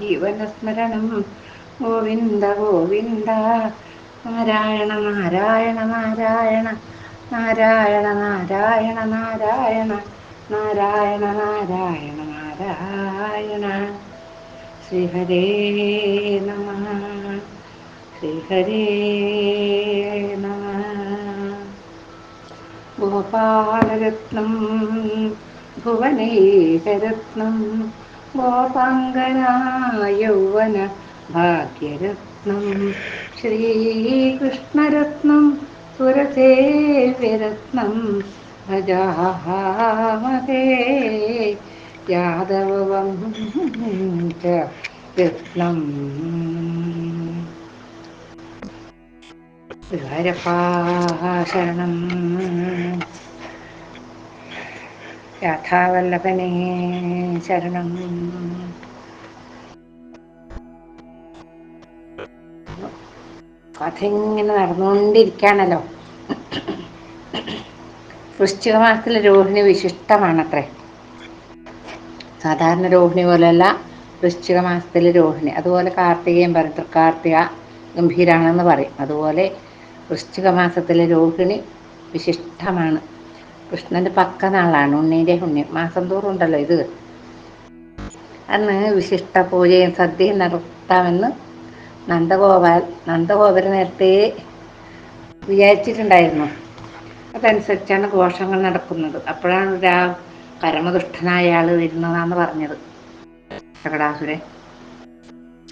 ജീവനസ്മരണം. ഗോവിന്ദ ഗോവിന്ദ. നാരായണ നാരായണ നാരായണ. നാരായണ നാരായണ നാരായണ. നാരായണ നാരായണ നാരായണ. ശ്രീഹരേ നമ. ശ്രീഹരേ നമ. ഗോപാലരത്നം ഭുവനൈകരത്നം ഗോപാംഗനായൗവന ഭാഗ്യരത്നം ശ്രീകൃഷ്ണരത്നം സുരസേവ്യരത്നം ഭജാമഹേ യാദവം രത്നം ശരണം രാധാവല്ലഭനേ ശരണം. കഥ ഇങ്ങനെ നടന്നുകൊണ്ടിരിക്കുകയാണല്ലോ. വൃശ്ചിക മാസത്തിലെ രോഹിണി വിശിഷ്ടമാണത്രേ. സാധാരണ രോഹിണി പോലെയല്ല വൃശ്ചിക മാസത്തിലെ രോഹിണി. അതുപോലെ കാർത്തികയും പറയും തൃക്കാർത്തിക ഗംഭീരാണെന്ന് പറയും. അതുപോലെ വൃശ്ചിക മാസത്തിലെ രോഹിണി വിശിഷ്ടമാണ്. കൃഷ്ണന്റെ പക്ക നാളാണ്. ഉണ്ണീന്റെ ഉണ്ണി. മാസം തോറും ഉണ്ടല്ലോ ഇത്. അന്ന് വിശിഷ്ട പൂജയും സദ്യയും നടത്താമെന്ന് നന്ദഗോപാൽ നന്ദഗോപുര നേരത്തെ വിചാരിച്ചിട്ടുണ്ടായിരുന്നു. അതനുസരിച്ചാണ് ഘോഷങ്ങൾ നടക്കുന്നത്. അപ്പോഴാണ് രാ പരമദുഷ്ടനായ ആൾ വരുന്നതാന്ന് പറഞ്ഞത്. ശകടാസുരൻ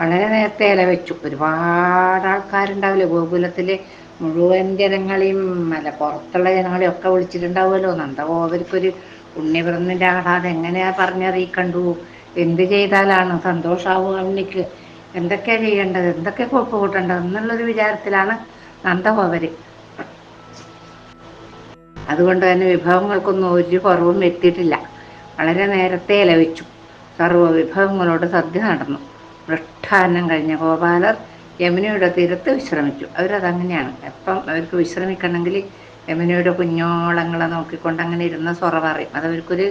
വളരെ നേരത്തെ ഇല വെച്ചു. ഒരുപാട് ആൾക്കാരുണ്ടാവില്ലേ? ഗോകുലത്തിലെ മുഴുവൻ ജനങ്ങളെയും അല്ല പുറത്തുള്ള ജനങ്ങളെയും ഒക്കെ വിളിച്ചിട്ടുണ്ടാവുമല്ലോ. നന്ദഗോപർക്കൊരു പുണ്യവ്രതന്റെ ആടാതെ എങ്ങനെയാ പറഞ്ഞറിയിക്കണ്ടു? എന്ത് ചെയ്താലാണ് സന്തോഷാവുക ഉണ്ണിക്ക്? എന്തൊക്കെയാ ചെയ്യേണ്ടത്? എന്തൊക്കെ കൊപ്പ് കൂട്ടേണ്ടത്? എന്നുള്ളൊരു വിചാരത്തിലാണ് നന്ദഗോപര് അതുകൊണ്ട് തന്നെ വിഭവങ്ങൾക്കൊന്നും ഒരു കുറവും എത്തിയിട്ടില്ല. വളരെ നേരത്തെ ലഭിച്ചു സർവ വിഭവങ്ങളോട് സദ്യ നടന്നു. മൃഷ്ടാന്നം കഴിഞ്ഞ ഗോപാലർ യമുനയുടെ തീരത്ത് വിശ്രമിച്ചു. അവരതങ്ങനെയാണ്. എപ്പം അവർക്ക് വിശ്രമിക്കണമെങ്കിൽ യമുനയുടെ കുഞ്ഞോളങ്ങളെ നോക്കിക്കൊണ്ട് അങ്ങനെ ഇരുന്ന സൊറ പറയും. അതവർക്കൊരു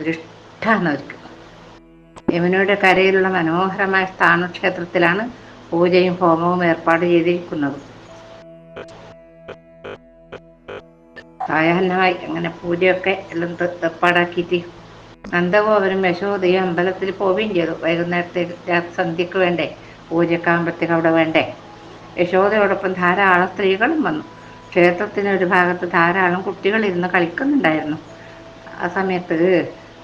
ഒരു ഇഷ്ടമാണ് അവർക്ക്. യമുനയുടെ കരയിലുള്ള മനോഹരമായ സ്ഥാനക്ഷേത്രത്തിലാണ് പൂജയും ഹോമവും ഏർപ്പാട് ചെയ്തിരിക്കുന്നത്. സായാഹ്നമായി അങ്ങനെ പൂജയൊക്കെ എല്ലാം ഏർപ്പാടാക്കിയിട്ട് നന്ദഗോപുരം യശോദയും അമ്പലത്തിൽ പോവുകയും ചെയ്തു. വൈകുന്നേരത്തെ സന്ധ്യക്ക് വേണ്ടേ. പൂജക്കാകുമ്പോഴത്തേക്ക് അവിടെ വേണ്ടേ? യശോദയോടൊപ്പം ധാരാളം സ്ത്രീകളും വന്നു. ക്ഷേത്രത്തിന് ഒരു ഭാഗത്ത് ധാരാളം കുട്ടികൾ ഇരുന്ന് കളിക്കുന്നുണ്ടായിരുന്നു. ആ സമയത്ത്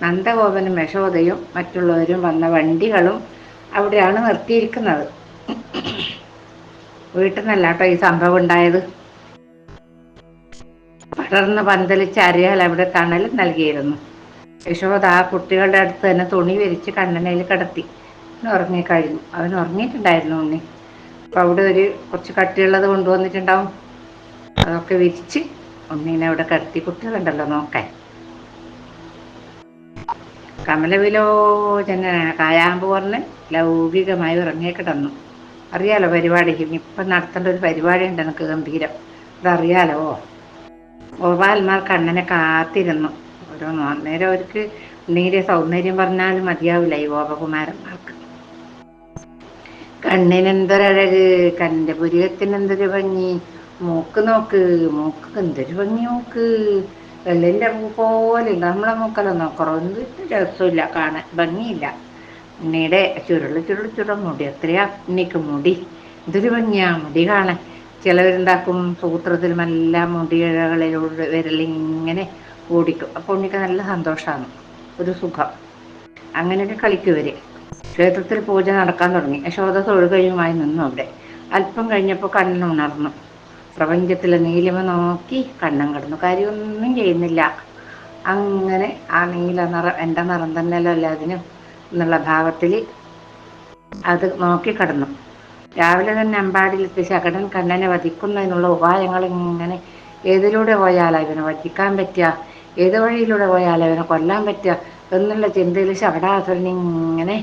നന്ദഗോപനും യശോദയും മറ്റുള്ളവരും വന്ന വണ്ടികളും അവിടെയാണ് നിർത്തിയിരിക്കുന്നത്. വീട്ടിൽ നിന്നല്ല കേട്ടോ ഈ സംഭവം ഉണ്ടായത്? പടർന്ന് പന്തലിച്ച് അറിയാൽ അവിടെ തണൽ നൽകിയിരുന്നു. യശോദ ആ കുട്ടികളുടെ അടുത്ത് തന്നെ തുണി വിരിച്ച് കണ്ണനയിൽ കിടത്തി. ഉറങ്ങിക്കഴിഞ്ഞു. അവൻ ഉറങ്ങിയിട്ടുണ്ടായിരുന്നു ഉണ്ണി. അപ്പോൾ അവിടെ ഒരു കുറച്ച് കട്ടിയുള്ളത് കൊണ്ടുവന്നിട്ടുണ്ടാവും. അതൊക്കെ വിരിച്ച് ഉണ്ണീനെ അവിടെ കിടത്തി. കുട്ടികളുണ്ടല്ലോ നോക്കാൻ. കമലവിലോചന കായാമ്പ് പറഞ്ഞ് ലൗകികമായി ഉറങ്ങിക്കിടന്നു അറിയാലോ പരിപാടി? ഇപ്പം നടത്തേണ്ട ഒരു പരിപാടി ഉണ്ട് എനിക്ക് ഗംഭീരം. അതറിയാലോ? ഗോപാൽമാർ കണ്ണനെ കാത്തിരുന്നു. ഓരോന്ന് അന്നേരം അവർക്ക് ഉണ്ണീരെ സൗന്ദര്യം പറഞ്ഞാലും മതിയാവില്ല ഈ ഗോപകുമാരന്മാർക്ക്. കണ്ണിനെന്തൊരഴക് പുരികത്തിന് എന്തൊരു ഭംഗി? മൂക്ക് നോക്ക് മൂക്ക് എന്തൊരു ഭംഗി മൂക്ക്? വെള്ളിന്റെ പോലെ നമ്മളെ മൂക്കലൊന്നും കുറവൊന്നും രസമില്ല കാണാൻ ഭംഗിയില്ല. ഉണ്ണിയുടെ ചുരുൾ ചുരുൾ ചുരുള മുടി എത്രയാ? ഉണ്ണിക്ക് മുടി എന്തൊരു ഭംഗിയാ മുടി കാണാൻ. ചിലവരുണ്ടാക്കും സൂത്രത്തിൽ നല്ല മുടിയിഴകളിലൂടെ വിരലിങ്ങനെ ഓടിക്കും. അപ്പോൾ ഉണ്ണിക്ക് നല്ല സന്തോഷമാണ് ഒരു സുഖം. അങ്ങനെയൊക്കെ കളിക്കുവര് ക്ഷേത്രത്തിൽ പൂജ നടക്കാൻ തുടങ്ങി. യശോദ തൊഴുകയുമായി നിന്നു അവിടെ. അല്പം കഴിഞ്ഞപ്പോൾ കണ്ണൻ ഉണർന്നു. പ്രപഞ്ചത്തിലെ നീലിമ നോക്കി കണ്ണൻ കിടന്നു. കാര്യമൊന്നും ചെയ്യുന്നില്ല. അങ്ങനെ ആ നീല നിറം എന്റെ നിറം തന്നെയല്ലോ എല്ലാതിനും എന്നുള്ള ഭാവത്തിൽ അത് നോക്കി കടന്നു. രാവിലെ തന്നെ അമ്പാടിയിലെത്തി ശകടൻ കണ്ണനെ വധിക്കുന്നതിനുള്ള ഉപായങ്ങൾ ഇങ്ങനെ ഏതിലൂടെ പോയാലാ ഇവനെ വധിക്കാൻ പറ്റുക? ഏത് വഴിയിലൂടെ പോയാലാ ഇവനെ കൊല്ലാൻ പറ്റുക? എന്നുള്ള ചിന്തയിൽ ശകടാസുരൻ ഇങ്ങനെ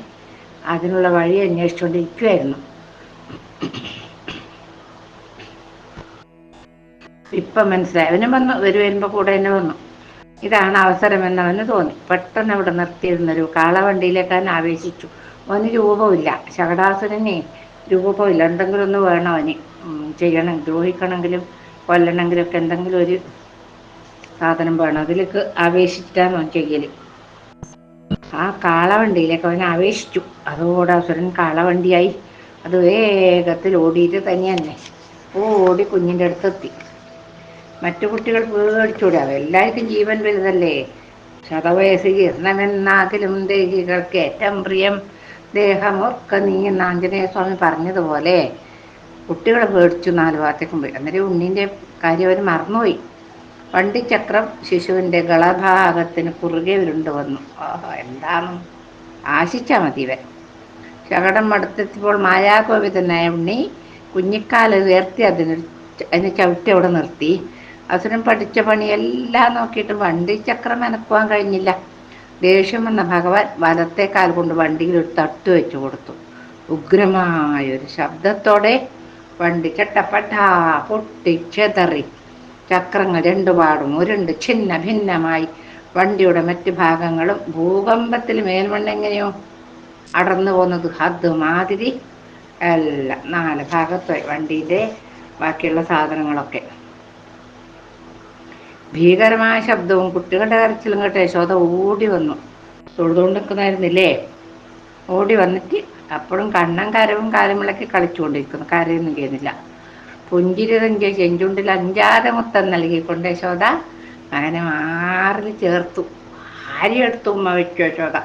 അതിനുള്ള വഴി അന്വേഷിച്ചുകൊണ്ടിരിക്കുമായിരുന്നു ഇപ്പം മനസ്സിലായി. അവനും വന്നു ഒരു വരുമ്പോൾ കൂടെ തന്നെ വന്നു. ഇതാണ് അവസരമെന്ന് അവന് തോന്നി. പെട്ടെന്ന് അവിടെ നിർത്തിയിരുന്നൊരു കാളവണ്ടിയിലേക്ക് അവൻ ആവേശിച്ചു. അവന് രൂപമില്ല. ശകടാസുരനെ രൂപമില്ല. എന്തെങ്കിലും ഒന്ന് വേണം അവന്. ചെയ്യണം. ദ്രോഹിക്കണമെങ്കിലും കൊല്ലണമെങ്കിലും ഒക്കെ എന്തെങ്കിലും ഒരു സാധനം വേണം. അതിലേക്ക് ആവേശിച്ചിട്ടാണ് അവൻ ആ കാളവണ്ടിയിലേക്ക് അവൻ ആവേശിച്ചു അതോടെ അസുരൻ കാളവണ്ടിയായി. അത് വേഗത്തിൽ ഓടിയിട്ട് തന്നെ തന്നെ ഓടി കുഞ്ഞിന്റെ അടുത്തെത്തി. മറ്റു കുട്ടികൾ പേടിച്ചൂടെ. എല്ലാവർക്കും ജീവൻ വലുതല്ലേ? ശതവയസ് ജീർണമെന്നാകിലും ദേഹികൾക്ക് ഏറ്റവും പ്രിയം ദേഹമൊക്കെ നീ എന്ന് ആഞ്ജനേയ സ്വാമി പറഞ്ഞതുപോലെ കുട്ടികളെ പേടിച്ചു നാല് ഭാഗത്തേക്കും പോയി. അന്നേരം ഉണ്ണീന്റെ കാര്യം അവർ മറന്നുപോയി. വണ്ടിച്ചക്രം ശിശുവിന്റെ ഗളഭാഗത്തിന് കുറുകെ ഉരുണ്ടു വന്നു. ഓഹോ എന്താണ്? ആശിച്ചാൽ മതി ഇവൻ ശകടം മടുത്തെത്തിയപ്പോൾ മായാകോപിതനായ ഉണ്ണി കുഞ്ഞിക്കാൽ ഉയർത്തി അതിന് അതിനെ ചവിട്ടി അവിടെ നിർത്തി. അസുരൻ പഠിച്ച പണിയെല്ലാം നോക്കിയിട്ട് വണ്ടി ചക്രം അനക്കുവാൻ കഴിഞ്ഞില്ല. ദേഷ്യം വന്ന ഭഗവാൻ വലത്തെ കാൽ കൊണ്ട് വണ്ടിയിൽ ഒരു തട്ട് വെച്ചു കൊടുത്തു. ഉഗ്രമായൊരു ശബ്ദത്തോടെ വണ്ടി ചട്ടപ്പട്ടാ പൊട്ടിച്ചെതറി. ചക്രങ്ങൾ രണ്ടുപാടും ഉരുണ്ട് ഛിന്ന ഭിന്നമായി. വണ്ടിയുടെ മറ്റു ഭാഗങ്ങളും ഭൂകമ്പത്തിൽ മേൽമണ്ണെങ്ങനെയോ അടർന്നു പോകുന്നത്. അത് മാതിരി എല്ലാം നാല് ഭാഗത്തായി വണ്ടിയുടെ ബാക്കിയുള്ള സാധനങ്ങളൊക്കെ. ഭീകരമായ ശബ്ദവും കുട്ടികളുടെ കരച്ചിലും കേട്ട് യശോദ ഓടി വന്നു. തൊഴുതുകൊണ്ട് നിൽക്കുന്നായിരുന്നില്ലേ ഓടി വന്നിട്ട് അപ്പോഴും കണ്ണൻ കരവും കാലമിളക്കി കളിച്ചുകൊണ്ടിരിക്കുന്നു. കരയൊന്നും ചെയ്യുന്നില്ല പുഞ്ചിരി തഞ്ച ചെഞ്ചുണ്ടിൽ അഞ്ചാറ് മുത്തം നൽകിക്കൊണ്ട് യശോദ അങ്ങനെ മാറി ചേർത്തു. ആരെടുത്തു ഉമ്മ വെച്ചു യശോദ.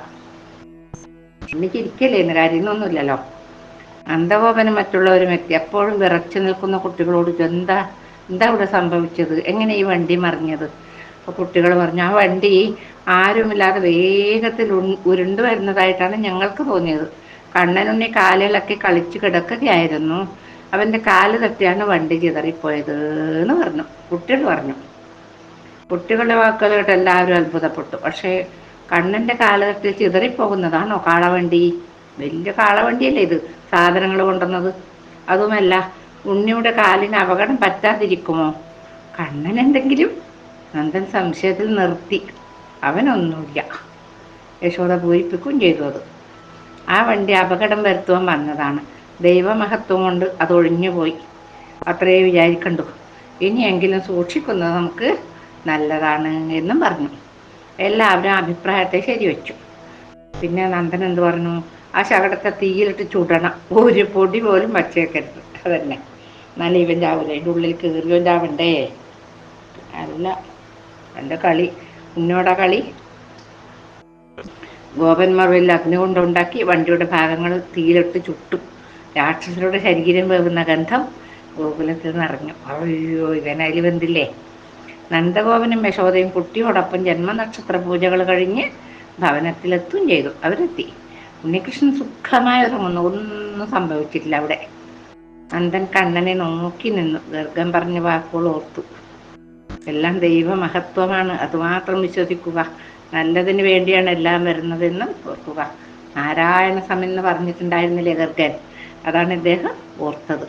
ഇന്ന് ചിരിക്കല്ലേ ഇന്ന് കാര്യമൊന്നുമില്ലല്ലോ അന്തകോപനും മറ്റുള്ളവരും എത്തി. എപ്പോഴും വിറച്ചു നിൽക്കുന്ന കുട്ടികളോട് എന്താ എന്താ ഇവിടെ സംഭവിച്ചത്? എങ്ങനെ ഈ വണ്ടി മറിഞ്ഞത്? അപ്പോൾ കുട്ടികൾ പറഞ്ഞു ആ വണ്ടി ആരുമില്ലാതെ വേഗത്തിൽ ഉരുണ്ടു വരുന്നതായിട്ടാണ് ഞങ്ങൾക്ക് തോന്നിയത്. കണ്ണനുണ്ണി കാലിളക്കി കളിച്ചു കിടക്കുകയായിരുന്നു. അവന്റെ കാൽ തട്ടിയാണ് വണ്ടി ചിതറിപ്പോയത് എന്ന് പറഞ്ഞു. കുട്ടികൾ പറഞ്ഞു. കുട്ടികളുടെ വാക്കുകൾ കേട്ട് എല്ലാവരും അത്ഭുതപ്പെട്ടു. പക്ഷേ കണ്ണന്റെ തട്ടി ചിതറിപ്പോകുന്നതാണോ കാളവണ്ടി? വലിയ കാളവണ്ടിയല്ലേ ഇത് സാധനങ്ങൾ കൊണ്ടുവന്നത്? അതുമല്ല ഉണ്ണിയുടെ കാലിന് അപകടം പറ്റാതിരിക്കുമോ? കണ്ണൻ എന്തെങ്കിലും? നന്ദൻ സംശയത്തിൽ നിർത്തി. അവനൊന്നുമില്ല. യശോദ പൂരിപ്പിക്കുകയും ചെയ്തു അത്. ആ വണ്ടി അപകടം വരുത്തുവാൻ വന്നതാണ്. ദൈവമഹത്വം കൊണ്ട് അത് ഒഴിഞ്ഞുപോയി അത്രേ വിചാരിക്കണ്ടു. ഇനിയെങ്കിലും സൂക്ഷിക്കുന്നത് നമുക്ക് നല്ലതാണ് എന്നും പറഞ്ഞു. എല്ലാവരും അഭിപ്രായത്തെ ശരിവെച്ചു. പിന്നെ നന്ദൻ എന്ത് പറഞ്ഞു? ആ ശകടത്തെ തീയിലിട്ട് ചുടണം. ഒരു പൊടി പോലും വച്ചേക്കരുത്. അതന്നെ. എന്നാലും ഇവൻ ചാവില്ല അതിന്റെ ഉള്ളിൽ കീറിയോ ചാവണ്ടേ? അല്ല. എന്റെ കളി. ഉന്നോടെ കളി. ഗോപന്മാർ വലിയ അഗ്നി കൊണ്ടുണ്ടാക്കി വണ്ടിയുടെ ഭാഗങ്ങൾ തീയിലിട്ട് ചുട്ടു. രാക്ഷസരുടെ ശരീരം വേവുന്ന ഗന്ധം ഗോകുലത്തിൽ നിറഞ്ഞു അയ്യോ ഇവനതിൽ വെന്തില്ലേ? നന്ദഗോപനും യശോദയും കുട്ടിയോടൊപ്പം ജന്മനക്ഷത്ര പൂജകൾ കഴിഞ്ഞ് ഭവനത്തിലെത്തും ചെയ്തു. അവരെത്തി. ഉണ്ണികൃഷ്ണൻ സുഖമായി ഉറങ്ങുന്നു. ഒന്നും സംഭവിച്ചിട്ടില്ല അവിടെ. നന്ദൻ കണ്ണനെ നോക്കി നിന്നു. ഗർഗം പറഞ്ഞ വാക്കുകൾ ഓർത്തു. എല്ലാം ദൈവമഹത്വമാണ്. അതുമാത്രം വിശ്വസിക്കുക. നല്ലതിന് വേണ്ടിയാണ് എല്ലാം വരുന്നതെന്നും ഓർക്കുക. നാരായണ സമെന്ന് പറഞ്ഞിട്ടുണ്ടായിരുന്നില്ലേ ഗർഗൻ അതാണ് ഇദ്ദേഹം ഓർത്തത്.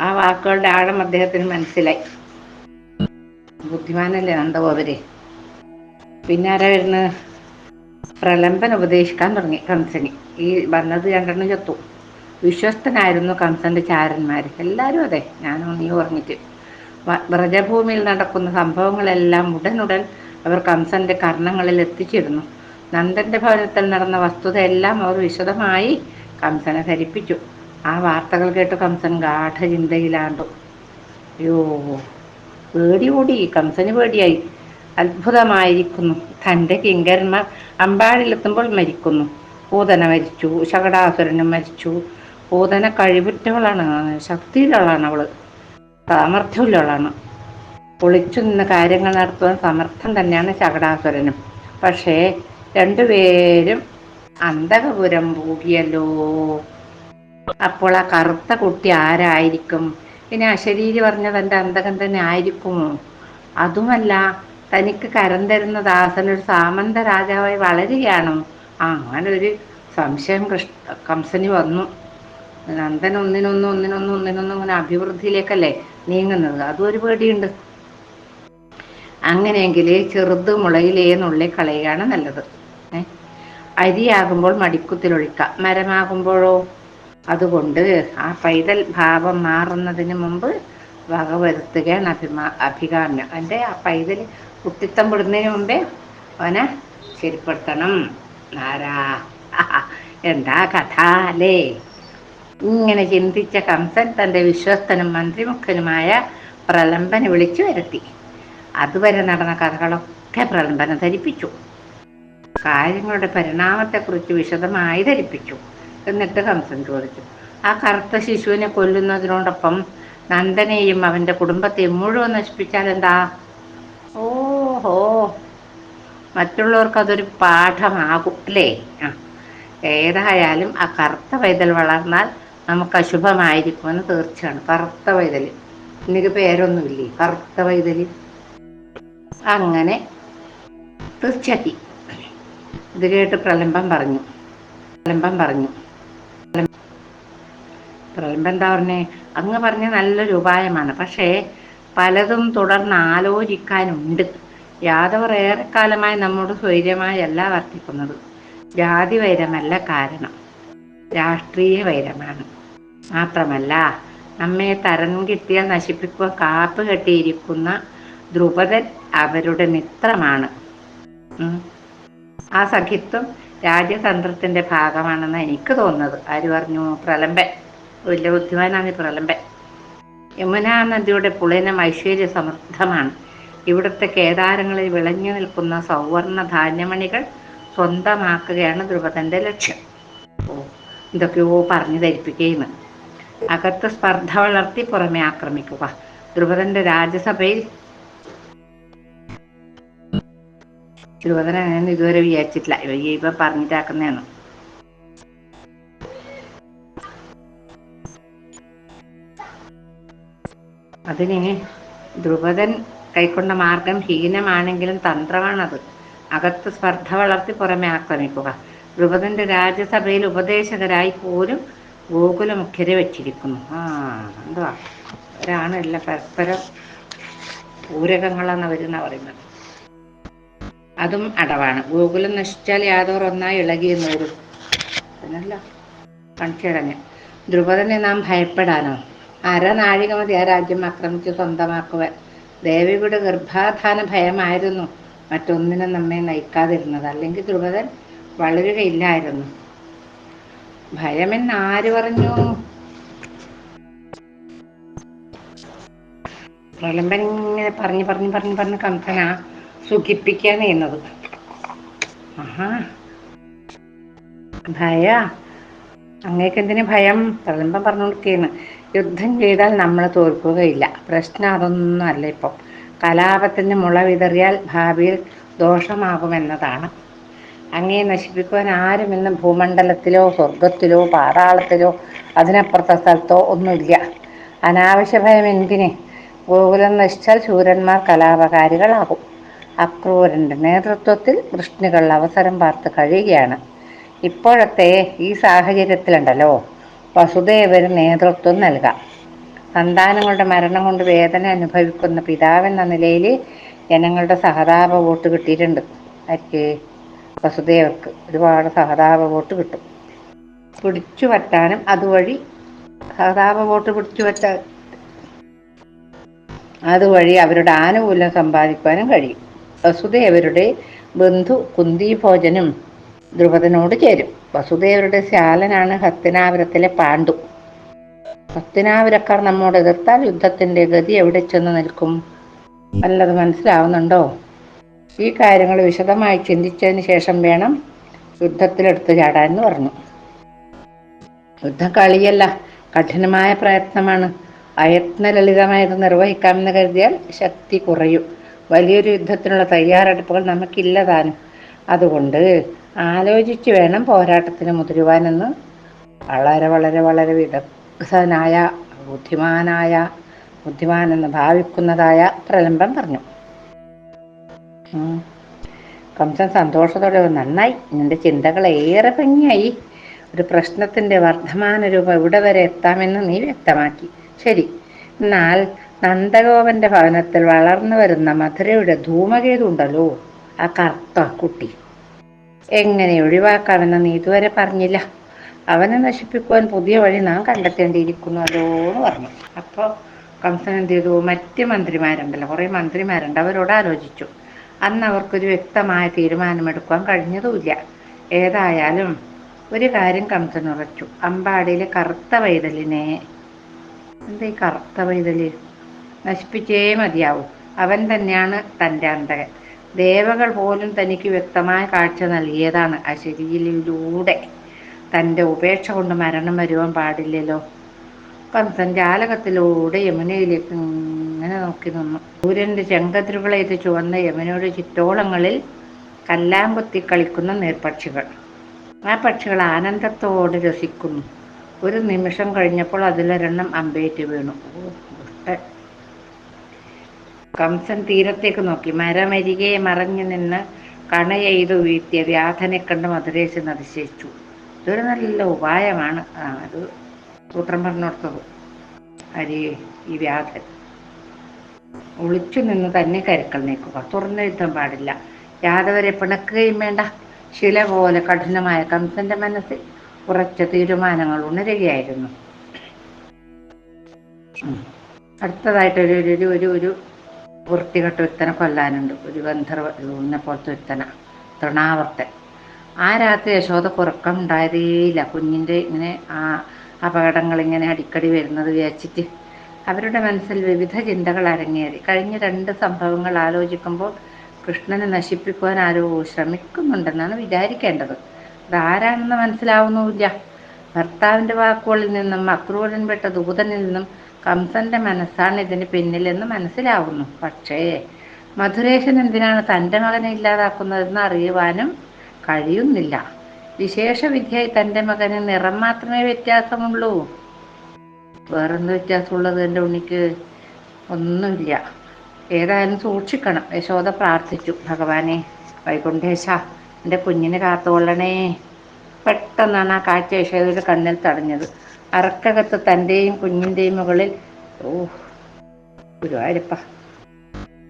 ആ വാക്കുകളുടെ ആഴം അദ്ദേഹത്തിന് മനസ്സിലായി. ബുദ്ധിമാനല്ലേ നന്ദഗോപര്? പിന്നെ ആരാ വരുന്നത് പ്രലംബൻ ഉപദേശിക്കാൻ തുടങ്ങി കംസനി. ഈ വന്നത് രണ്ടെണ്ണം ചത്തു. വിശ്വസ്തനായിരുന്നു കംസന്റെ ചാരന്മാർ എല്ലാവരും അതെ. ഞാനും നീ പറഞ്ഞിട്ട് വ്രജഭൂമിയിൽ നടക്കുന്ന സംഭവങ്ങളെല്ലാം ഉടനുടൻ അവർ കംസന്റെ കർണങ്ങളിൽ എത്തിച്ചിരുന്നു നന്ദന്റെ ഭവനത്തിൽ നടന്ന വസ്തുതയെല്ലാം അവർ വിശദമായി കംസനെ ധരിപ്പിച്ചു. ആ വാർത്തകൾ കേട്ട് കംസൻ ഗാഠചിന്തയിലാണ്ടു. അയ്യോ പേടി കൂടി കംസന് പേടിയായി. അത്ഭുതമായിരിക്കുന്നു. തന്റെ കിങ്കരന്മാർ അമ്പാടിലെത്തുമ്പോൾ മരിക്കുന്നു. പൂതന മരിച്ചു ശകടാസുരനും മരിച്ചു. പൂതന കഴിവുറ്റവളാണ് ശക്തിയിലുള്ളതാണ് അവൾ. സാമർഥ്യമുള്ളവളാണ്. ഒളിച്ചു നിന്ന് കാര്യങ്ങൾ നടത്തുവാൻ സമർത്ഥം തന്നെയാണ് ശകടാസുരനും. പക്ഷേ രണ്ടുപേരും അന്തകപുരം പൂകിയല്ലോ. അപ്പോൾ ആ കറുത്ത കുട്ടി ആരായിരിക്കും? പിന്നെ അശരീരി പറഞ്ഞത് എന്റെ അന്തകൻ തന്നെ ആയിരിക്കുമോ? അതുമല്ല തനിക്ക് കരം തരുന്ന ദാസൻ ഒരു സാമന്ത രാജാവായി വളരുകയാണോ? ആ അങ്ങനെ ഒരു സംശയം കൃഷ്ണ കംസനി വന്നു. നന്ദൻ ഒന്നിനൊന്നും ഒന്നിനൊന്നും ഒന്നിനൊന്നും ഇങ്ങനെ അഭിവൃദ്ധിയിലേക്കല്ലേ നീങ്ങുന്നത്. അതും ഒരു പേടിയുണ്ട്. അങ്ങനെയെങ്കിൽ ചെറുത് മുളയിലേ കളയുകയാണ് നല്ലത്. അരിയാകുമ്പോൾ മടിക്കുത്തിലൊഴിക്കാം മരമാകുമ്പോഴോ? അതുകൊണ്ട് ആ പൈതൽ ഭാവം മാറുന്നതിന് മുമ്പ് വകവരുത്തുകയാണ് അഭിമാ അഭികാമ്യം. എന്റെ ആ പൈതൽ കുട്ടിത്തം വിടുന്നതിന് മുമ്പേ അവനെ ശരിപ്പെടുത്തണം. നാരാ എന്താ കഥ അല്ലേ? ഇങ്ങനെ ചിന്തിച്ച കംസൻ തന്റെ വിശ്വസ്തനും മന്ത്രിമുഖനുമായ പ്രലംബനെ വിളിച്ചു വരുത്തി. അതുവരെ നടന്ന കഥകളൊക്കെ പ്രലംബനെ ധരിപ്പിച്ചു. കാര്യങ്ങളുടെ പരിണാമത്തെക്കുറിച്ച് വിശദമായി ധരിപ്പിച്ചു. എന്നിട്ട് കംസൻ ചോദിച്ചു ആ കറുത്ത ശിശുവിനെ കൊല്ലുന്നതിനോടൊപ്പം നന്ദനെയും അവന്റെ കുടുംബത്തെയും മുഴുവൻ നശിപ്പിച്ചാൽ എന്താ? ഓഹോ. മറ്റുള്ളവർക്ക് അതൊരു പാഠമാകും അല്ലേ? ആ. ഏതായാലും ആ കറുത്ത വൈതൽ വളർന്നാൽ നമുക്ക് അശുഭമായിരിക്കുമെന്ന് തീർച്ചയാണ്. കറുത്ത വൈതൽ എനിക്ക് പേരൊന്നുമില്ലേ? കറുത്ത വൈതൽ അങ്ങനെ തീർച്ചയാക്കി. ഇത് കേട്ട് പ്രലംബം പറഞ്ഞു. പ്രലംബം പറഞ്ഞു. പ്രലംബം എന്താ പറഞ്ഞേ? അങ്ങ് പറഞ്ഞ നല്ലൊരു ഉപായമാണ്. പക്ഷേ പലതും തുടർന്ന് ആലോചിക്കാനുണ്ട്. യാദവർ ഏറെക്കാലമായി നമ്മോട് സ്വൈര്യമായല്ല വർത്തിക്കുന്നത്. ജാതി വൈരമല്ല കാരണം. രാഷ്ട്രീയ വൈരമാണ്. മാത്രമല്ല നമ്മെ തരം കിട്ടിയ നശിപ്പിക്കുക കാപ്പ് കെട്ടിയിരിക്കുന്ന ദ്രുപദൻ അവരുടെ മിത്രമാണ്. ആ സഖിത്വം രാജ്യതന്ത്രത്തിന്റെ ഭാഗമാണെന്ന് എനിക്ക് തോന്നുന്നത്. ആര് പറഞ്ഞു? പ്രലംബൻ. വലിയ ബുദ്ധിമാനാണ് പ്രലംബൻ യമുനാ നദിയുടെ പുളിനം ഐശ്വര്യ സമൃദ്ധമാണ്. ഇവിടുത്തെ കേദാരങ്ങളിൽ വിളഞ്ഞു നിൽക്കുന്ന സൗവർണ ധാന്യമണികൾ സ്വന്തമാക്കുകയാണ് ദ്രുപദന്റെ ലക്ഷ്യം. ഓ ഇതൊക്കെയോ പറഞ്ഞു ധരിപ്പിക്കുകയെന്ന് അകത്ത് സ്പർദ്ധ വളർത്തി പുറമെ ആക്രമിക്കുക. ദ്രുപദന്റെ രാജ്യസഭയിൽ ധ്രുപദൻ അങ്ങനെ ഇതുവരെ വിചാരിച്ചിട്ടില്ല. ഇവ പറഞ്ഞിട്ടാക്കുന്നതാണ്. അതിന് ദ്രുപദൻ കൈക്കൊണ്ട മാർഗം ഹീനമാണെങ്കിലും തന്ത്രമാണത്. അകത്ത് സ്പർദ്ധ വളർത്തി പുറമെ ആക്രമിക്കുക. ദ്രുപദന്റെ രാജ്യസഭയിൽ ഉപദേശകരായി പോലും ഗോകുലമുഖ്യരെ വെച്ചിരിക്കുന്നു. ആ എന്തുവാ? ഒരാണല്ല പരസ്പരം പൂരകങ്ങളാണ് വരുന്ന പറയുന്നത്. അതും അടവാണ്. ഗോകുലം നശിച്ചാൽ യാദവർ ഒന്നായി ഇളകിയെന്ന് വരും പിന്നല്ല കാണിച്ചിടങ്ങ് ദ്രുപദനെ നാം ഭയപ്പെടാനോ? അരനാഴിക മതി ആ രാജ്യം ആക്രമിച്ച് സ്വന്തമാക്കുവാൻ. ദേവിയുടെ ഗർഭാധാന ഭയമായിരുന്നു. മറ്റൊന്നിനും നമ്മെ നയിക്കാതിരുന്നത്. അല്ലെങ്കിൽ ദ്രുപദൻ വളരുകയില്ലായിരുന്നു. ഭയമെന്ന് ആര് പറഞ്ഞു? പ്രളംബൻ ഇങ്ങനെ പറഞ്ഞു പറഞ്ഞു പറഞ്ഞു പറഞ്ഞ് കംസന സുഖിപ്പിക്കാൻ ചെയ്യുന്നത് ആഹാ. ഭയ. അങ്ങേക്ക് എന്തിനു ഭയം? പറഞ്ഞു പറഞ്ഞുകൊടുക്കുകയാണ് യുദ്ധം ചെയ്താൽ നമ്മൾ തോൽക്കുകയില്ല. പ്രശ്നം അതൊന്നും അല്ല ഇപ്പം. കലാപത്തിന് മുള വിതറിയാൽ ഭാവിയിൽ ദോഷമാകുമെന്നതാണ്. അങ്ങേ നശിപ്പിക്കുവാൻ ആരും ഇന്ന് ഭൂമണ്ഡലത്തിലോ സ്വർഗത്തിലോ പാതാളത്തിലോ അതിനപ്പുറത്തെ സ്ഥലത്തോ ഒന്നുമില്ല. അനാവശ്യ ഭയം എന്തിനെ? ഗോകുലം നശിച്ചാൽ ശൂരന്മാർ കലാപകാരികളാകും. അക്രൂരന്റെ നേതൃത്വത്തിൽ വൃഷ്ണികൾ അവസരം പാർത്ത് കഴിയുകയാണ്. ഇപ്പോഴത്തെ ഈ സാഹചര്യത്തിലുണ്ടല്ലോ. വസുദേവന് നേതൃത്വം നൽകാം. സന്താനങ്ങളുടെ മരണം കൊണ്ട് വേദന അനുഭവിക്കുന്ന പിതാവെന്ന നിലയിൽ ജനങ്ങളുടെ സഹതാപ വോട്ട് കിട്ടിയിട്ടുണ്ട്. ആർക്ക് വസുദേവർക്ക് ഒരുപാട് സഹതാപ വോട്ട് കിട്ടും. പിടിച്ചു പറ്റാനും അതുവഴി സഹതാപ വോട്ട് പിടിച്ചു പറ്റ അതുവഴി അവരുടെ ആനുകൂല്യം സമ്പാദിക്കാനും കഴിയും. വസുദേവരുടെ ബന്ധു കുന്തി കുന്തിഭോജനും ദ്രുപദനോട് ചേരും. വസുദേവരുടെ ശാലനാണ് ഹസ്തിനാപുരത്തിലെ പാണ്ഡു. ഹസ്തിനാപുരക്കാർ നമ്മോട് എതിർത്താൽ യുദ്ധത്തിന്റെ ഗതി എവിടെ ചെന്ന് നിൽക്കും? നല്ലത് മനസ്സിലാവുന്നുണ്ടോ? ഈ കാര്യങ്ങൾ വിശദമായി ചിന്തിച്ചതിന് ശേഷം വേണം യുദ്ധത്തിലെടുത്ത് ചാടാൻ എന്ന് പറഞ്ഞു. യുദ്ധം കളിയല്ല കഠിനമായ പ്രയത്നമാണ്. അയത്നലളിതമായത് നിർവഹിക്കാമെന്ന് കരുതിയാൽ ശക്തി കുറയും. വലിയൊരു യുദ്ധത്തിനുള്ള തയ്യാറെടുപ്പുകൾ നമുക്കില്ലതാനും അതുകൊണ്ട് ആലോചിച്ച് വേണം പോരാട്ടത്തിന് മുതിരുവാനെന്ന്. വളരെ വളരെ വളരെ വിദഗ്ധനായ ബുദ്ധിമാനായ ബുദ്ധിമാനെന്ന് ഭാവിക്കുന്നതായ പ്രലംബം പറഞ്ഞു. കംസൻ സന്തോഷത്തോടെ നന്നായി. നിന്റെ ചിന്തകൾ ഏറെ ഭംഗിയായി. ഒരു പ്രശ്നത്തിന്റെ വർദ്ധമാന രൂപം ഇവിടെ വരെ എത്താമെന്ന് നീ വ്യക്തമാക്കി. ശരി. എന്നാൽ നന്ദഗോപന്റെ ഭവനത്തിൽ വളർന്നു വരുന്ന മധുരയുടെ ധൂമകേതു ഉണ്ടല്ലോ? ആ കറുത്ത കുട്ടി. എങ്ങനെ ഒഴിവാക്കാമെന്ന് നീ ഇതുവരെ പറഞ്ഞില്ല. അവനെ നശിപ്പിക്കുവാൻ പുതിയ വഴി നാം കണ്ടെത്തേണ്ടിയിരിക്കുന്നല്ലോ എന്ന് പറഞ്ഞു. അപ്പോൾ കംസൻ എന്ത് ചെയ്തു? മറ്റ് മന്ത്രിമാരുണ്ടല്ലോ കുറേ മന്ത്രിമാരുണ്ട് അവരോട് ആലോചിച്ചു. അന്ന് അവർക്കൊരു വ്യക്തമായ തീരുമാനമെടുക്കാൻ കഴിഞ്ഞതുമില്ല. ഏതായാലും ഒരു കാര്യം കംസൻ ഉറച്ചു. അമ്പാടിയിലെ കറുത്ത വൈതലിനെ എന്താ ഈ കറുത്ത വൈതൽ നശിപ്പിച്ചേ മതിയാവും. അവൻ തന്നെയാണ് തന്റെ അന്തകൻ ദേവകൾ പോലും തനിക്ക് വ്യക്തമായ കാഴ്ച നൽകിയതാണ് അശരീരിലൂടെ തന്റെ ഉപേക്ഷ കൊണ്ട് മരണം വരുവാൻ പാടില്ലല്ലോ. കംസൻ ജാലകത്തിലൂടെ യമുനയിലേക്ക് ഇങ്ങനെ നോക്കി നിന്നു. സൂര്യന്റെ ചെങ്കതിരുകളേറ്റ് ചുവന്ന യമുനയുടെ ചുറ്റോളങ്ങളിൽ കല്ലാങ്കുത്തി കളിക്കുന്ന നീർപക്ഷികൾ ആ പക്ഷികൾ ആനന്ദത്തോടെ രസിക്കുന്നു. ഒരു നിമിഷം കഴിഞ്ഞപ്പോൾ അതിലൊരെണ്ണം അമ്പേറ്റ് വീണു. കംസൻ തീരത്തേക്ക് നോക്കി. മരമരികെ മറഞ്ഞു നിന്ന് കണയെയ്ത് വീഴ്ത്തിയ വ്യാധനെ കണ്ട് മധുരേശൻ അതിശയിച്ചു. ഇതൊരു നല്ല ഉപായമാണ് അത് സൂത്രം പറഞ്ഞോടുത്തത് അരി ഈ വ്യാധൻ. ഒളിച്ചു നിന്ന് തന്നെ കരുക്കൾ നീക്കുക. തുറന്ന യുദ്ധം പാടില്ല. യാദവരെ പിണക്കുകയും വേണ്ട. ശില പോലെ കഠിനമായ കംസന്റെ മനസ്സിൽ ഉറച്ച തീരുമാനങ്ങൾ ഉണരുകയായിരുന്നു. അടുത്തതായിട്ട് ഒരു ഒരു ഒരു വൃത്തികെട്ട ഒരുത്തനെ കൊല്ലാനുണ്ട്. ഒരു ഗന്ധർവ പോലത്തെ ഒരുത്തന. തൃണാവർത്തൻ. ആ രാത്രി യശോദ കുറക്കം ഉണ്ടായതേയില്ല. കുഞ്ഞിന്റെ ഇങ്ങനെ ആ അപകടങ്ങൾ ഇങ്ങനെ അടിക്കടി വരുന്നത് വിചാരിച്ചിട്ട് അവരുടെ മനസ്സിൽ വിവിധ ചിന്തകൾ അരങ്ങേറി. കഴിഞ്ഞ രണ്ട് സംഭവങ്ങൾ ആലോചിക്കുമ്പോൾ കൃഷ്ണനെ നശിപ്പിക്കുവാൻ ആരോ ശ്രമിക്കുന്നുണ്ടെന്നാണ് വിചാരിക്കേണ്ടത്. അതാരാണെന്ന് മനസ്സിലാവുന്നുമില്ല. ഭർത്താവിന്റെ വാക്കുകളിൽ നിന്നും അക്രൂരൻപെട്ട ദൂതനിൽ നിന്നും കംസന്റെ മനസ്സാണ് ഇതിന് പിന്നിലെന്ന് മനസ്സിലാവുന്നു. പക്ഷേ മധുരേശൻ എന്തിനാണ് തന്റെ മകനെ ഇല്ലാതാക്കുന്നതെന്ന് അറിയുവാനും കഴിയുന്നില്ല. വിശേഷ വിദ്യയായി തന്റെ മകന് നിറം മാത്രമേ വ്യത്യാസമുള്ളൂ. വേറെന്ത് വ്യത്യാസമുള്ളത് എന്റെ ഉണ്ണിക്ക്? ഒന്നുമില്ല. ഏതായാലും സൂക്ഷിക്കണം. യശോദ പ്രാർത്ഥിച്ചു. ഭഗവാനെ വൈകുണ്ഠേശ എന്റെ കുഞ്ഞിനെ കാത്തുകൊള്ളണേ. പെട്ടെന്നാണ് ആ കാഴ്ച യശോദയുടെ കണ്ണിൽ തടഞ്ഞത്. അറക്കകത്ത് തന്റെയും കുഞ്ഞിന്റെയും മുകളിൽ ഓ ഗുരുവായൂരപ്പ.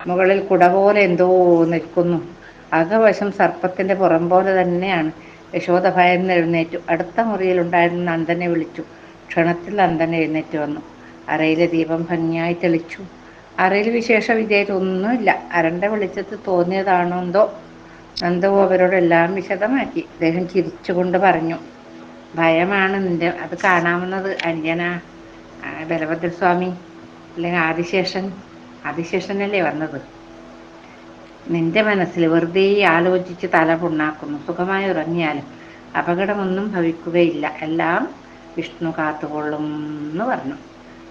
മുകളിൽ കുട പോലെ എന്തോ നിൽക്കുന്നു. അകവശം സർപ്പത്തിന്റെ പുറം പോലെ തന്നെയാണ്. യശോദ ഭയന്ന് എഴുന്നേറ്റു. അടുത്ത മുറിയിൽ ഉണ്ടായിരുന്ന നന്ദനെ വിളിച്ചു. ക്ഷണത്തിൽ നന്ദൻ എഴുന്നേറ്റ് വന്നു. അറയിലെ ദീപം ഭംഗിയായി തെളിച്ചു. അറയിൽ വിശേഷ വിജയിച്ചൊന്നുമില്ല അരണ്ട വെളിച്ചത്ത് തോന്നിയതാണോ എന്തോ? നന്ദവും അവരോടെല്ലാം വിശദമാക്കി. അദ്ദേഹം ചിരിച്ചുകൊണ്ട് പറഞ്ഞു. ഭയമാണ് നിന്റെ അത് കാണാവുന്നത് അനുജന ബലഭദ്ര സ്വാമി അല്ലെങ്കിൽ ആദിശേഷൻ. ആദിശേഷനല്ലേ വന്നത്? നിന്റെ മനസ്സിൽ വെറുതെ ആലോചിച്ച് തല പുണ്ണാക്കുന്നു. സുഖമായി ഉറങ്ങിയാലും അപകടമൊന്നും ഭവിക്കുകയില്ല. എല്ലാം വിഷ്ണു കാത്തുകൊള്ളും എന്ന് പറഞ്ഞു.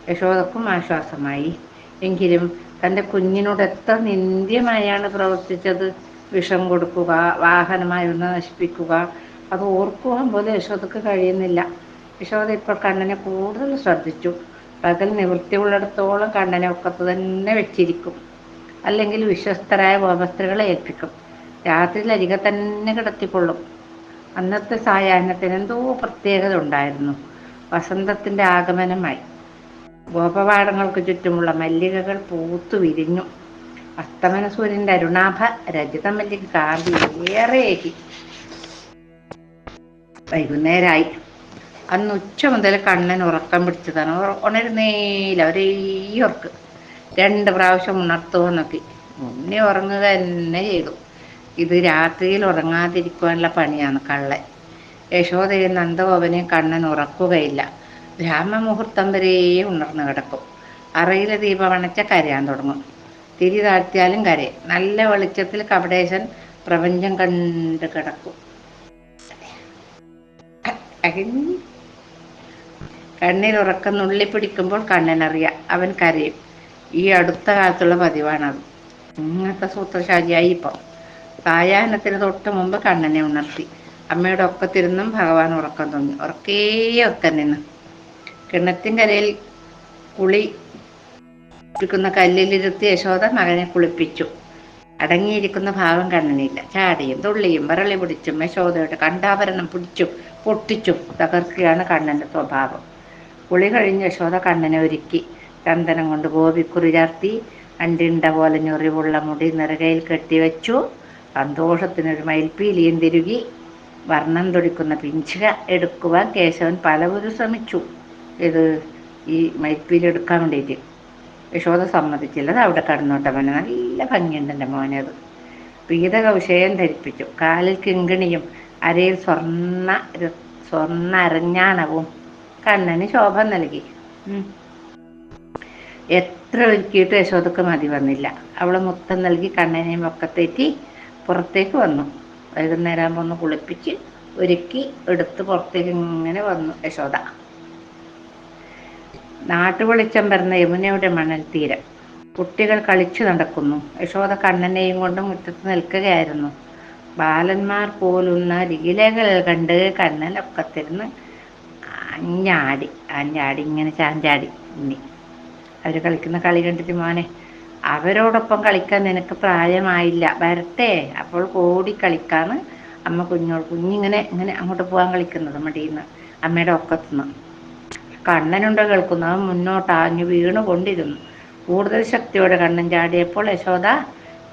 യശോദക്കും ആശ്വാസമായി. എങ്കിലും തന്റെ കുഞ്ഞിനോട് എത്ര നിന്ദ്യമായാണ് പ്രവർത്തിച്ചത്? വിഷം കൊടുക്കുക വാഹനമായി ഒന്ന് നശിപ്പിക്കുക അത് ഓർക്കുവാൻ പോലും യശോദക്ക് കഴിയുന്നില്ല. യശോദ ഇപ്പോൾ കണ്ണനെ കൂടുതൽ ശ്രദ്ധിച്ചു. പകൽ നിവൃത്തിയുള്ളിടത്തോളം കണ്ണനെ ഒക്കത്ത് തന്നെ വെച്ചിരിക്കും. അല്ലെങ്കിൽ വിശ്വസ്തരായ ഗോപസ്ത്രീകളെ ഏൽപ്പിക്കും. രാത്രിയിൽ അരികെ തന്നെ കിടത്തിക്കൊള്ളും. അന്നത്തെ സായാഹ്നത്തിന് എന്തോ പ്രത്യേകത ഉണ്ടായിരുന്നു. വസന്തത്തിന്റെ ആഗമനമായി. ഗോപവാടങ്ങൾക്ക് ചുറ്റുമുള്ള മല്ലികകൾ പൂത്തു വിരിഞ്ഞു. അസ്തമന സൂര്യന്റെ അരുണാഭ രജത മല്ലിക ഏറെയേകി വൈകുന്നേരമായി അന്ന് ഉച്ച മുതൽ കണ്ണൻ ഉറക്കം പിടിച്ചതാണ്. ഉണരുന്നേല ഒരേ ഉറക്ക്. രണ്ട് പ്രാവശ്യം ഉണർത്തുക നോക്കി ഉണ്ണി ഉറങ്ങുക തന്നെ ചെയ്തു. ഇത് രാത്രിയിൽ ഉറങ്ങാതിരിക്കാനുള്ള പണിയാണ് കള്ളൻ. യശോദയും നന്ദഗോപനെയും കണ്ണൻ ഉറക്കുകയില്ല. ബ്രാഹ്മമുഹൂർത്തം വരെ ഉണർന്നു കിടക്കും. അറയിലെ ദീപം അണച്ച കരയാൻ തുടങ്ങും. തിരി താഴ്ത്തിയാലും കരയും. നല്ല വെളിച്ചത്തിൽ കപടേശൻ പ്രപഞ്ചം കണ്ട് കിടക്കും. കണ്ണിൽ ഉറക്കം നുള്ളിപ്പിടിക്കുമ്പോൾ കണ്ണനറിയാം. അവൻ കരയും. ഈ അടുത്ത കാലത്തുള്ള പതിവാണത്. ഇങ്ങനത്തെ സൂത്രശാലിയായി ഇപ്പം സായാഹ്നത്തിന് തൊട്ട് മുമ്പ് കണ്ണനെ ഉണർത്തി. അമ്മയുടെ ഒക്കത്തിരുന്നും ഭഗവാൻ ഉറക്കം തോന്നി. ഉറക്കേ ഉറക്കം നിന്ന്. കിണറ്റിൻകരയിൽ കുളി ഇരിക്കുന്ന കല്ലിലിരുത്തി യശോദ മകനെ കുളിപ്പിച്ചു. അടങ്ങിയിരിക്കുന്ന ഭാവം കണ്ണനില്ല. ചാടിയും തുള്ളിയും വിറളി പിടിച്ചും യശോദയുടെ കണ്ടാഭരണം പിടിച്ചും പൊട്ടിച്ചും തകർക്കുകയാണ് കണ്ണന്റെ സ്വഭാവം. കുളി കഴിഞ്ഞ് യശോദ കണ്ണനെ ഒരുക്കി. ചന്ദനം കൊണ്ട് ഗോപിക്കുറി ചാർത്തി. അണ്ടിണ്ട പോലെ ഞൊറിവുള്ള മുടി നിറകയിൽ കെട്ടിവെച്ചു. സന്തോഷത്തിനൊരു മയിൽപ്പീലിയും തിരുകി. വർണം തുടിക്കുന്ന പിഞ്ചുക എടുക്കുവാൻ കേശവൻ പലവരു ശ്രമിച്ചു. ഇത് ഈ മയിൽപ്പീലി എടുക്കാൻ വേണ്ടിയിട്ട്. യശോദ സമ്മതിച്ചില്ല. അത് അവിടെ കടന്നോട്ടെ മോനെ. നല്ല ഭംഗിയുണ്ട് എന്റെ മോനെ അത്. പീതകൗശയം ധരിപ്പിച്ചു. കാലിൽ കിങ്കിണിയും അരയിൽ സ്വർണ അരഞ്ഞാണവും. കണ്ണന് ശോഭ നൽകി. എത്ര ഒരുക്കിയിട്ട് യശോദക്ക് മതി വന്നില്ല. അവൾ മുത്തം നൽകി കണ്ണനെയും ഒക്കെ തെറ്റി പുറത്തേക്ക് വന്നു. വൈകുന്നേരം ആകുമ്പോൾ ഒന്ന് കുളിപ്പിച്ച് ഒരുക്കി എടുത്ത് പുറത്തേക്ക് ഇങ്ങനെ വന്നു യശോദ. നാട്ടുവെളിച്ചം വരുന്ന യമുനയുടെ മണൽ തീരം. കുട്ടികൾ കളിച്ചു നടക്കുന്നു. യശോദ കണ്ണനെയും കൊണ്ട് മുറ്റത്ത് നിൽക്കുകയായിരുന്നു. ബാലന്മാർ പോലുള്ള ലീലകൾ കണ്ട് കണ്ണനൊക്കെ തിരുന്ന് അഞ്ഞാടി അഞ്ഞാടി ഇങ്ങനെ ചാഞ്ചാടി. ഇനി അവർ കളിക്കുന്ന കളി കണ്ടിട്ട് മോനെ അവരോടൊപ്പം കളിക്കാൻ നിനക്ക് പ്രായമായില്ല. വരട്ടെ അപ്പോൾ കൂടി കളിക്കാന്ന് അമ്മ കുഞ്ഞോട് കുഞ്ഞിങ്ങനെ ഇങ്ങനെ അങ്ങോട്ട് പോകാൻ കളിക്കുന്നത് മടിയിന്ന് അമ്മയുടെ ഒക്കത്തുനിന്ന്. കണ്ണനുണ്ടോ കേൾക്കുന്നു. അവൻ മുന്നോട്ട് വീണുകൊണ്ടിരുന്നു. വീണു കൊണ്ടിരുന്നു കൂടുതൽ ശക്തിയോടെ കണ്ണൻ ചാടിയപ്പോൾ യശോദ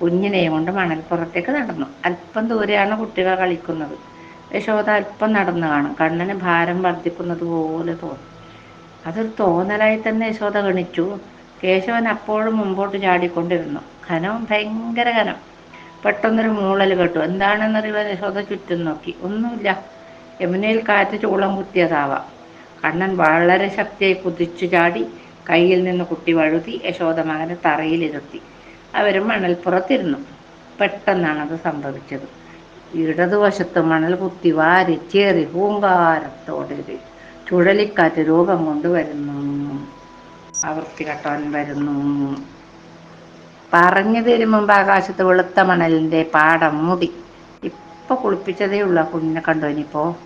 കുഞ്ഞിനെയും കൊണ്ട് മണൽപ്പുറത്തേക്ക് നടന്നു. അല്പം ദൂരെയാണ് കുട്ടികൾ കളിക്കുന്നത്. യശോദ അല്പം നടന്നു കാണും. കണ്ണന് ഭാരം വർദ്ധിക്കുന്നത് പോലെ തോന്നി. അതൊരു തോന്നലായി തന്നെ യശോദ ഗണിച്ചു. കേശവൻ അപ്പോഴും മുമ്പോട്ട് ചാടിക്കൊണ്ടിരുന്നു. ഘനവും ഭയങ്കര ഘനം പെട്ടെന്നൊരു മൂളൽ കേട്ടു. എന്താണെന്നറിയുവാൻ യശോദ ചുറ്റും നോക്കി. ഒന്നുമില്ല. യമുനയിൽ കാറ്റ് ചൂളം കുത്തിയതാവാം. കണ്ണൻ വളരെ ശക്തിയായി കുതിച്ചു ചാടി കയ്യിൽ നിന്ന് കുട്ടി വഴുതി യശോദ മകനെ തറയിലിരുത്തി. അവരും മണൽപ്പുറത്തിരുന്നു. പെട്ടെന്നാണ് അത് സംഭവിച്ചത്. ഇടതുവശത്ത് മണൽ കുത്തി വാരി ചേറി പൂങ്കാരത്തോടെ ചുഴലിക്കാറ്റ് രൂപം കൊണ്ടുവരുന്നു ആവൃത്തി കട്ടവൻ വരുന്നു. പറഞ്ഞു തരും മുമ്പ് ആകാശത്ത് വെളുത്ത മണലിന്റെ പാടം മൂടി. ഇപ്പൊ കുളിപ്പിച്ചതേ ഉള്ള കുഞ്ഞിനെ കണ്ടോനിപ്പോ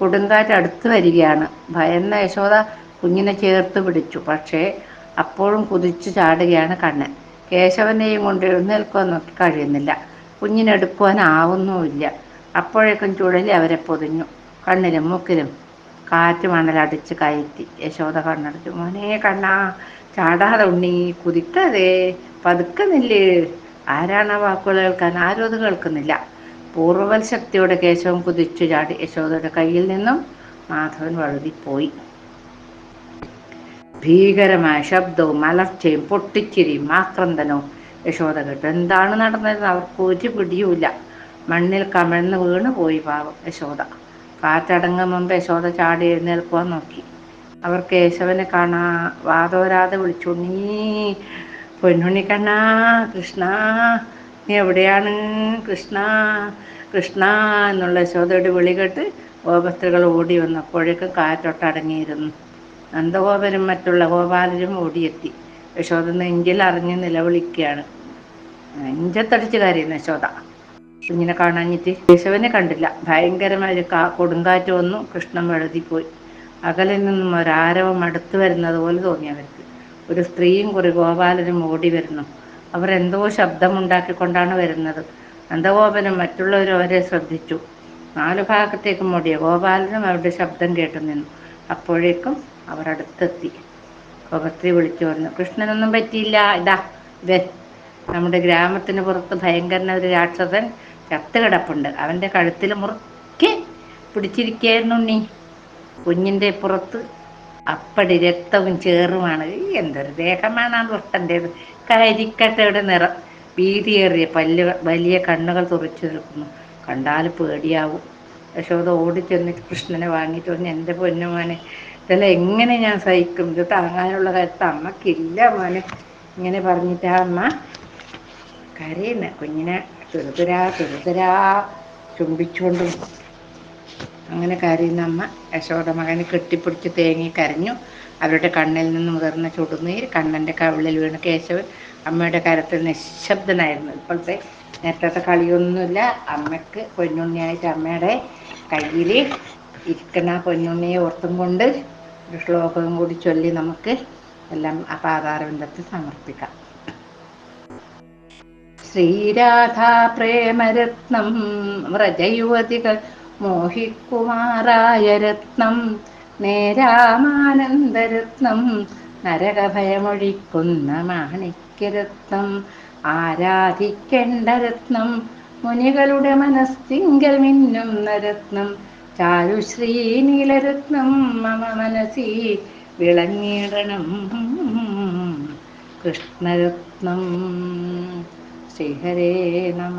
കൊടുങ്കാറ്റ് അടുത്ത് വരികയാണ്. ഭയന്ന യശോദ കുഞ്ഞിനെ ചേർത്ത് പിടിച്ചു. പക്ഷേ അപ്പോഴും കുതിച്ചു ചാടുകയാണ് കണ്ണൻ. കേശവനെയും കൊണ്ട് എഴുന്നേൽക്കുവാൻ നോക്കി കഴിയുന്നില്ല. കുഞ്ഞിനെടുക്കുവാനാവുന്നുമില്ല. അപ്പോഴേക്കും ചുഴലി അവരെ പൊതിഞ്ഞു. കണ്ണിലും മൂക്കിലും കാറ്റ് മണലടിച്ച് കയറ്റി. യശോദ കണ്ണടച്ചു മോനെ കണ്ണാ ചാടാതെ ഉണ്ണി കുതിക്കാതെ പതുക്കുന്നില്ലേ ആരാണ് വാക്കുകൾ കേൾക്കാൻ? ആരും അത് കേൾക്കുന്നില്ല. പൂർവവൽ ശക്തിയോടെ കേശവം കുതിച്ചു ചാടി. യശോദയുടെ കയ്യിൽ നിന്നും മാധവൻ വഴുതിപ്പോയി. ഭീകരമായ ശബ്ദവും മലർച്ചയും പൊട്ടിച്ചിരിയും ആക്രന്ദനവും യശോദ കേട്ടു. എന്താണ് നടന്നതെന്ന് അവർക്ക് ഒരു പിടിയുമില്ല. മണ്ണിൽ കമഴ്ന്ന് വീണ് പോയി പാവം യശോദ. കാറ്റടങ്ങും മുമ്പ് യശോദ ചാടി എഴുന്നേൽക്കുവാൻ നോക്കി. അവർ കേശവനെ കാണാ വാതോരാതെ വിളിച്ചു നീ പൊന്നുണ്ണി കണ്ണാ കൃഷ്ണ നീ എവിടെയാണ്? കൃഷ്ണ കൃഷ്ണ എന്നുള്ള യശോദയുടെ വിളി കേട്ട് ഗോപസ്ത്രീകൾ ഓടി വന്നപ്പോഴേക്കും കാറ്റൊട്ടടങ്ങിയിരുന്നു. നന്ദഗോപരും മറ്റുള്ള ഗോപാലരും ഓടിയെത്തി. യശോദ നെഞ്ചിൽ അറിഞ്ഞ് നിലവിളിക്കുകയാണ്. നെഞ്ചത്തടിച്ച് കാര്യം യശോദ. കുഞ്ഞിനെ കാണാഞ്ഞിട്ട് കേശവനെ കണ്ടില്ല. ഭയങ്കരമായ കാ കൊടുങ്കാറ്റ് വന്നു കൃഷ്ണൻ എഴുതിപ്പോയി അകലിൽ നിന്നും ഒരാരവം അടുത്തു വരുന്നത് പോലെ തോന്നി അവർക്ക്. ഒരു സ്ത്രീയും കുറി ഗോപാലനും ഓടി വരുന്നു. അവർ എന്തോ ശബ്ദമുണ്ടാക്കിക്കൊണ്ടാണ് വരുന്നത്. നന്ദഗോപനും മറ്റുള്ളവരും അവരെ ശ്രദ്ധിച്ചു. നാലു ഭാഗത്തേക്കും ഓടിയ ഗോപാലനും അവരുടെ ശബ്ദം കേട്ടു നിന്നു. അപ്പോഴേക്കും അവർ അടുത്തെത്തി. കൊപത്രി വിളിച്ചു പറഞ്ഞു കൃഷ്ണനൊന്നും പറ്റിയില്ല ഇതാ ഇതേ നമ്മുടെ ഗ്രാമത്തിന് പുറത്ത് ഭയങ്കരന ഒരു രാക്ഷസൻ ചത്ത് കിടപ്പുണ്ട് അവന്റെ കഴുത്തിൽ മുറുക്കി പിടിച്ചിരിക്കുകയായിരുന്നു ഉണ്ണി. കുഞ്ഞിന്റെ പുറത്ത് അപ്പടി രക്തവും ചേറുമാണ്. എന്തൊരു ദേഹമാണ് ആ ദുഷ്ടന്റേത് കരിക്കട്ടയുടെ നിറം. ഭീതിയേറിയ പല്ല് വലിയ കണ്ണുകൾ തുറച്ചു നിൽക്കുന്നു. കണ്ടാൽ പേടിയാവും. യശോദ ഓടിച്ചെന്ന് കൃഷ്ണനെ വാങ്ങിയിട്ട് പറഞ്ഞു എന്റെ പൊന്നുമോനെ ഇതെല്ലാം എങ്ങനെ ഞാൻ സഹിക്കും? ഇത് താങ്ങാനുള്ള കരുത്ത് അമ്മക്കില്ല മോനെ. ഇങ്ങനെ പറഞ്ഞിട്ട് അമ്മ കരയുന്ന. കുഞ്ഞിനെ തുരുതുരാ തുരുതുരാ ചുംബിച്ചുകൊണ്ടും അങ്ങനെ കരയുന്ന അമ്മ യശോദ മകനെ കെട്ടിപ്പിടിച്ച് തേങ്ങി കരഞ്ഞു. അവരുടെ കണ്ണിൽ നിന്ന് മുതിർന്ന ചുടുന്നീർ കണ്ണന്റെ കവിളിൽ വീണ് കേശവൻ അമ്മയുടെ കരത്തിൽ നിശബ്ദനായിരുന്നു. ഇപ്പോഴത്തെ നേരത്തെ കളിയൊന്നുമില്ല. അമ്മയ്ക്ക് പൊന്നുണ്ണിയായിട്ട് അമ്മയുടെ കയ്യിൽ ഇരിക്കണ പൊന്നുണ്ണിയെ ഓർത്തും കൊണ്ട് ഒരു ശ്ലോകവും കൂടി ചൊല്ലി നമുക്ക് എല്ലാം ആ പാതാരബന്ധത്തിൽ സമർപ്പിക്കാം. ശ്രീരാധാ പ്രേമരത്നം വ്രജയുവതികൾ മോഹിക്കുമാറായ രത്നം നേരാമാനന്ദരത്നം നരകഭയമൊഴിക്കുന്ന മാണിക്യരത്നം ആരാധിക്കേണ്ട രത്നം മുനികളുടെ മനസ്സിങ്കൽ മിന്നുന്ന രത്നം ചാരുശ്രീ നീലരത്നം മമ മനസി വിളങ്ങിടണം കൃഷ്ണരത്നം. ശ്രീഹരേ നമ.